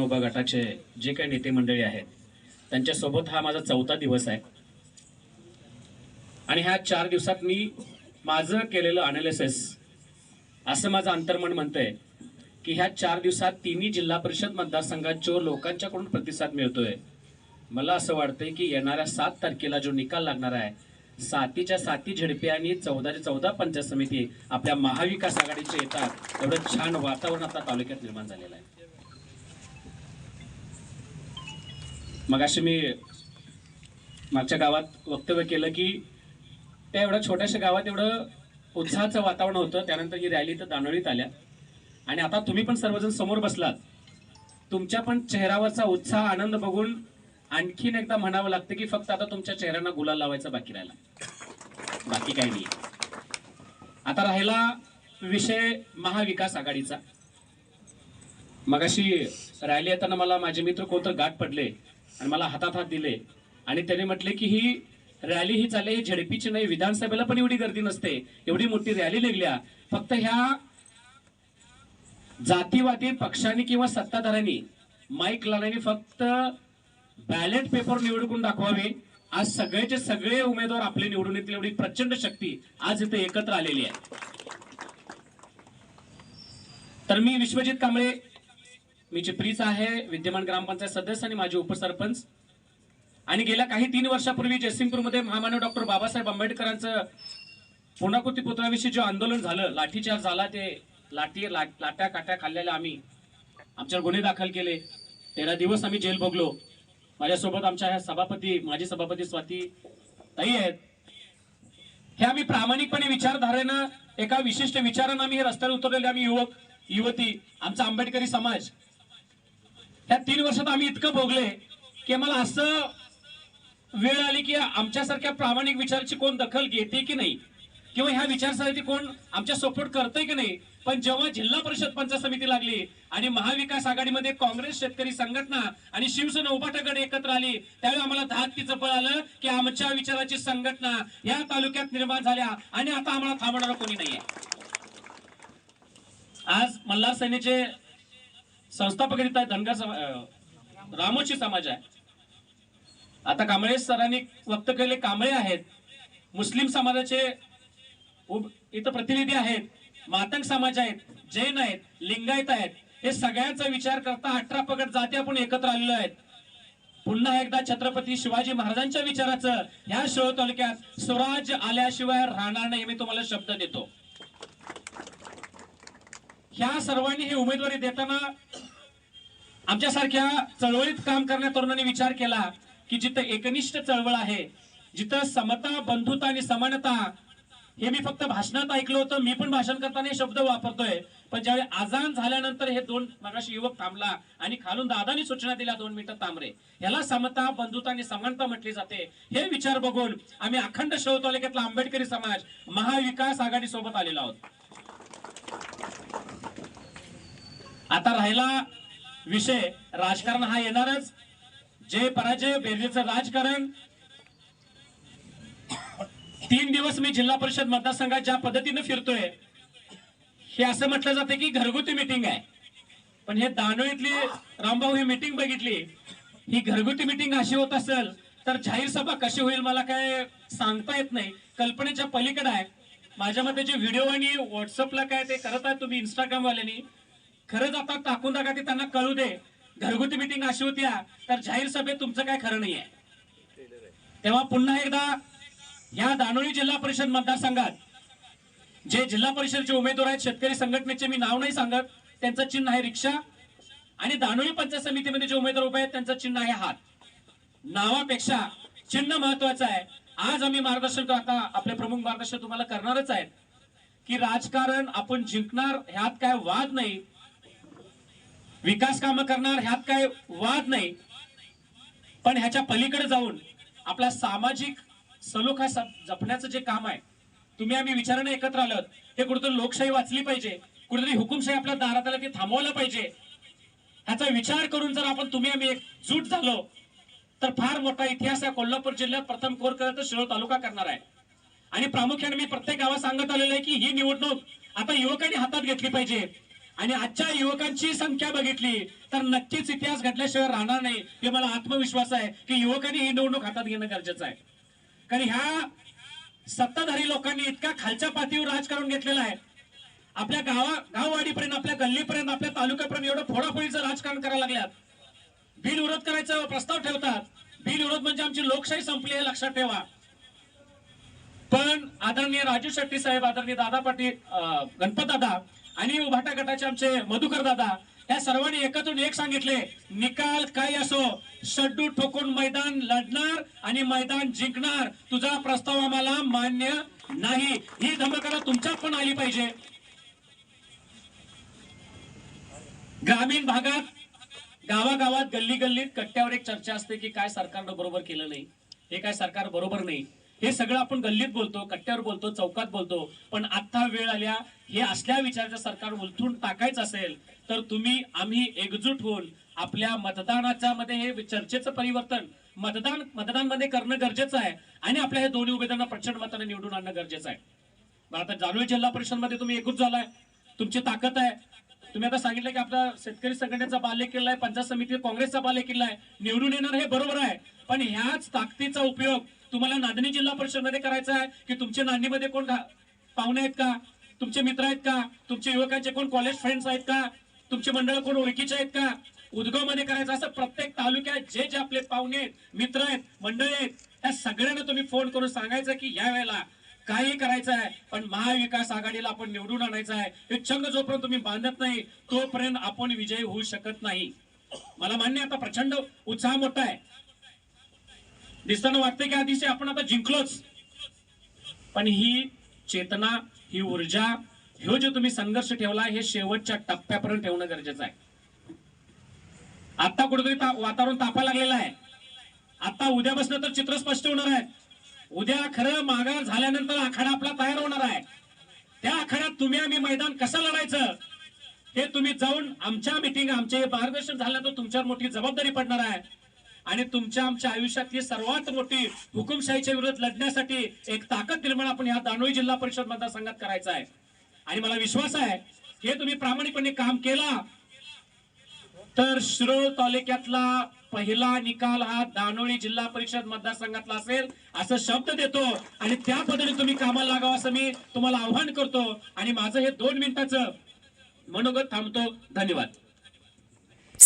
उभा गटाचे जे काही नेते मंडळी आहेत त्यांच्यासोबत हा माझा चौथा दिवस आहे. आणि ह्या चार दिवसात मी माझं केलेलं अनालिसिस असं माझं अंतर्मन म्हणतंय की ह्या चार दिवसात तिन्ही जिल्हा परिषद मतदारसंघात जो लोकांच्याकडून प्रतिसाद मिळतोय. मला असं वाटतंय की येणाऱ्या सात तारखेला जो निकाल लागणार आहे सातीच्या साती झेडपे आणि चौदाच्या चौदा पंचायत समिती आपल्या महाविकास आघाडीचे येतात एवढं छान वातावरण आता तालुक्यात निर्माण झालेलं आहे. मग अशी मी मागच्या गावात वक्तव्य केलं की त्या एवढ्या छोट्याशा गावात एवढं उत्साहाचं वातावरण होतं. त्यानंतर ही रॅली तर दानळीत आल्या. आणि आता तुम्ही पण सर्वजण समोर बसलात. तुमच्या पण चेहऱ्यावरचा उत्साह आनंद बघून आणखीन एकदा म्हणावं लागतं की फक्त आता तुमच्या चेहऱ्यांना गुलाल लावायचा बाकी राहिला. बाकी काही नाही आता राहिला विषय महाविकास आघाडीचा. मगाशी रॅली येताना मला माझे मित्र कोणतं गाठ पडले? आणि मला हातात हात दिले. आणि त्याने म्हटले की ही रॅली ही चालली ही झडपीची नाही विधानसभेला पण एवढी गर्दी नसते. एवढी मोठी रॅली निघल्या. फक्त ह्या जातीवादी पक्षांनी किंवा सत्ताधाऱ्यांनी माईक लावण्याने फक्त बॅलेट पेपर निवडून दाखवावे. आज सगळेचे सगळे उमेदवार आपले निवडून येतील एवढी प्रचंड शक्ती आज इथे एकत्र आलेली आहे. तर मी विश्वजित कांबळे मी चिपरीचा आहे विद्यमान ग्रामपंचायत सदस्य आणि माझे उपसरपंच. आणि गेल्या काही तीन वर्षापूर्वी जयसिंगपूरमध्ये महामानव डॉक्टर बाबासाहेब आंबेडकरांचं पुनाकृती पुतळ्याविषयी जे आंदोलन झालं लाठीचार्ज झाला ते लाठी लाट्या काट्या खाल्लेल्या आम्ही आमच्यावर गुन्हे दाखल केले. तेरा दिवस आम्ही जेल भोगलो. माझ्यासोबत आमच्या ह्या सभापती माजी सभापती स्वाती ताई आहेत. हे आम्ही प्रामाणिकपणे विचारधारेनं एका विशिष्ट विचारानं आम्ही हे रस्त्यावर उतरलेले आम्ही युवक युवती आमचा आंबेडकरी समाज ह्या तीन वर्षात आम्ही इतकं भोगले की मला असं वेळ आली की आमच्यासारख्या प्रामाणिक विचाराची कोण दखल घेते की नाही? किंवा ह्या विचारसरणी कोण आमच्या सपोर्ट करतंय की नाही? पण जेव्हा जिल्हा परिषद पंचायत समिती लागली आणि महाविकास आघाडीमध्ये काँग्रेस शेतकरी संघटना आणि शिवसेना उपाटाकडे एकत्र आली त्यावेळी आम्हाला धाकटीचं फळ आलं की आमच्या विचाराची संघटना या तालुक्यात निर्माण झाल्या आणि आता आम्हाला थांबणार कोणी नाहीये. आज मल्हार सेनेचे संस्थापक आहेत धनगर समा- रामोशी समाज आहे. आता कांबळे सरांनी व्यक्त केले कांबळे आहेत. मुस्लिम समाजाचे उब- इथं प्रतिनिधी आहेत. मातंग समाज आहेत जैन आहेत लिंगायत आहेत. हे सगळ्यांचा विचार करता अठरा पगड जाती आपण एकत्र आलेलो आहेत. पुन्हा एकदा छत्रपती शिवाजी महाराजांच्या विचाराचं ह्या शिव तालुक्यात स्वराज्य आल्याशिवाय राहणार नाही मी तुम्हाला शब्द देतो. ह्या सर्वांनी ही उमेदवारी देताना आमच्यासारख्या चळवळीत काम करणाऱ्या तरुणांनी विचार केला की जिथं एकनिष्ठ चळवळ आहे जिथं समता बंधुता आणि समानता हे मी फक्त भाषणात ऐकलं होतं मी पण भाषण करताना हे शब्द वापरतोय. पण ज्यावेळी आजान झाल्यानंतर हे दोन मगाशी युवक थांबला आणि खालून दादानी सूचना दिल्या दोन मिनिटं थांबरे याला समता बंधुता आणि समानता म्हटली जाते. हे विचार बघून आम्ही अखंड शव तालुक्यातला आंबेडकरी समाज महाविकास आघाडी सोबत आलेलो आहोत. आता राहिला विषय. राजकारण हा येणारच. जे पराजय बेरजेचं राजकारण. तीन दिवस मी जिल्हा परिषद मतदारसंघात ज्या पद्धतीने फिरतोय हे असं म्हटलं जाते की घरगुती मिटिंग आहे. पण हे दानोळीतली रामभाऊ ही मिटिंग बघितली. ही घरगुती मिटिंग अशी होत असेल तर जाहीर सभा कशी होईल मला काय सांगता येत नाही. कल्पनेच्या पलीकडे आहे. माझ्या मते जे व्हिडिओ आणि व्हॉट्सअपला काय ते करत आहे तुम्ही इंस्टाग्रामवाल्यांनी खरंच आता टाकून टाका ते त्यांना कळू दे. घरगुती मिटिंग अशी होती तर जाहीर सभेत तुमचं काय खरं नाहीये. तेव्हा पुन्हा एकदा या दानोळी जिल्हा परिषद मतदारसंघात जे जिल्हा परिषदचे उमेदवार आहेत शेतकरी संघटनेचे मी नाव नाही सांगत त्यांचं चिन्ह आहे रिक्षा आणि दानोळी पंचायत समितीमध्ये जे उमेदवार उभे आहेत त्यांचं चिन्ह आहे हात. नावापेक्षा चिन्ह महत्वाचं आहे. आज आम्ही मार्गदर्शन आता आपले प्रमुख मार्गदर्शन तुम्हाला करणारच आहेत की राजकारण आपण जिंकणार ह्यात काय वाद नाही. विकास कामं करणार ह्यात काय वाद नाही. पण ह्याच्या पलीकडे जाऊन आपला सामाजिक सलोखा जपण्याचं जे काम आहे तुम्ही आम्ही विचाराने एकत्र आलोत हे कुठेतरी लोकशाही वाचली पाहिजे कुठेतरी हुकुमशाही आपल्या दारात आला ते थांबवलं पाहिजे. ह्याचा विचार करून जर आपण तुम्ही आम्ही एकजूट झालो तर फार मोठा इतिहास आहे कोल्हापूर जिल्ह्यात प्रथम कोर करत शिरोळ तालुका करणार आहे. आणि प्रामुख्याने मी प्रत्येक गावात सांगत आलेलं आहे की ही निवडणूक आता युवकांनी हातात घेतली पाहिजे. आणि आजच्या युवकांची संख्या बघितली तर नक्कीच इतिहास घडल्याशिवाय राहणार नाही. हे मला आत्मविश्वास आहे की युवकांनी ही निवडणूक हातात घेणं गरजेचं आहे. कारण ह्या सत्ताधारी लोकांनी इतक्या खालच्या पातळीवर राजकारण घेतलेलं आहे. आपल्या गावा गाववाडीपर्यंत आपल्या गल्लीपर्यंत आपल्या तालुक्यापर्यंत एवढं फोडाफोडीचं राजकारण करायला लागल्यात. बिनविरोध करायचा प्रस्ताव ठेवतात. बिनविरोध म्हणजे आमची लोकशाही संपली आहे लक्षात ठेवा. पण आदरणीय राजू शेट्टी साहेब आदरणीय दादा पाटील गणपत दादा आणि उभाटा गटाचे आमचे मधुकर दादा या सर्वांनी एकत्रून एक सांगितले निकाल काय असो शड्डू ठोकून मैदान लढणार आणि मैदान जिंकणार तुझा प्रस्ताव आम्हाला मान्य नाही. ही धमकाला तुमच्यात पण आली पाहिजे. ग्रामीण भागात गावागावात गल्ली गल्लीत कट्ट्यावर एक चर्चा असते की काय सरकारनं बरोबर केलं नाही हे काय सरकार बरोबर नाही. हे सगळं आपण गल्लीत बोलतो कट्ट्यावर बोलतो चौकात बोलतो. पण आत्ता वेळ आल्या हे असल्या विचाराचं सरकार उलथून टाकायचं असेल तर तुम्ही आम्ही एकजूट होऊन आपल्या मतदानाच्या मध्ये हे चर्चेचं परिवर्तन मतदान मतदानमध्ये करणं गरजेचं आहे आणि आपल्या हे दोन्ही उमेदवारांना प्रचंड मताने निवडून आणणं गरजेचं आहे. बरं आता जालवे जिल्हा परिषदमध्ये तुम्ही एकूच झालाय तुमची ताकद आहे. तुम्ही आता सांगितलं की आपला शेतकरी संघटनेचा बाल्य किल्ला आहे पंचायत समिती काँग्रेसचा बाल्य किल्ला आहे. निवडून येणार हे बरोबर आहे पण ह्याच ताकदीचा उपयोग तुम्हाला नांदणी जिल्हा परिषदमध्ये करायचं आहे? की तुमच्या नांदणीमध्ये कोण पाहुणे आहेत का? तुमचे मित्र आहेत का? तुमचे युवकांचे कोण कॉलेज फ्रेंड्स आहेत का? तुमचे मंडळ कोण ओळखीचे आहेत का? उदगावमध्ये करायचं असं प्रत्येक तालुक्यात जे जे आपले पाहुणे आहेत मित्र आहेत मंडळी आहेत त्या सगळ्यांना तुम्ही फोन करून सांगायचं की या वेळेला काही करायचं आहे पण महाविकास आघाडीला आपण निवडून आणायचं आहे. हे छंग जोपर्यंत तुम्ही बांधत नाही तोपर्यंत आपण विजयी होऊ शकत नाही. मला मान्य आता प्रचंड उत्साह मोठा आहे. दिसताना वाटतं की अतिशय आपण आता जिंकलोच. पण ही चेतना ही ऊर्जा ह्यो जो तुम्ही संघर्ष ठेवला हे शेवटच्या टप्प्यापर्यंत ठेवणं गरजेचं आहे. आता कुठेतरी ता- वातावरण तापा लागलेलं आहे. आता उद्यापासून तर चित्र स्पष्ट होणार आहे. उद्या खरं माघार झाल्यानंतर आखाडा आपला तयार होणार आहे. त्या आखाड्यात तुम्ही आम्ही मैदान कसं लढायचं हे तुम्ही जाऊन आमच्या मिटिंग आमचे मार्गदर्शन झाल्यानंतर तुमच्यावर मोठी जबाबदारी पडणार आहे. आणि तुमच्या आमच्या आयुष्यातली सर्वात मोठी हुकुमशाहीच्या विरोधात लढण्यासाठी एक ताकद निर्माण आपण ह्या दानोळी जिल्हा परिषद मतदारसंघात करायचा आहे. आणि मला विश्वास आहे हे तुम्ही प्रामाणिकपणे काम केला तर शिरोळ तालुक्यातला पहिला निकाल हा दानोळी जिल्हा परिषद मतदारसंघातला असेल असं शब्द देतो. आणि त्या पद्धतीने तुम्ही कामाला लागावं असं मी तुम्हाला आव्हान करतो. आणि माझं हे दोन मिनिटाचं मनोगत थांबतो. धन्यवाद.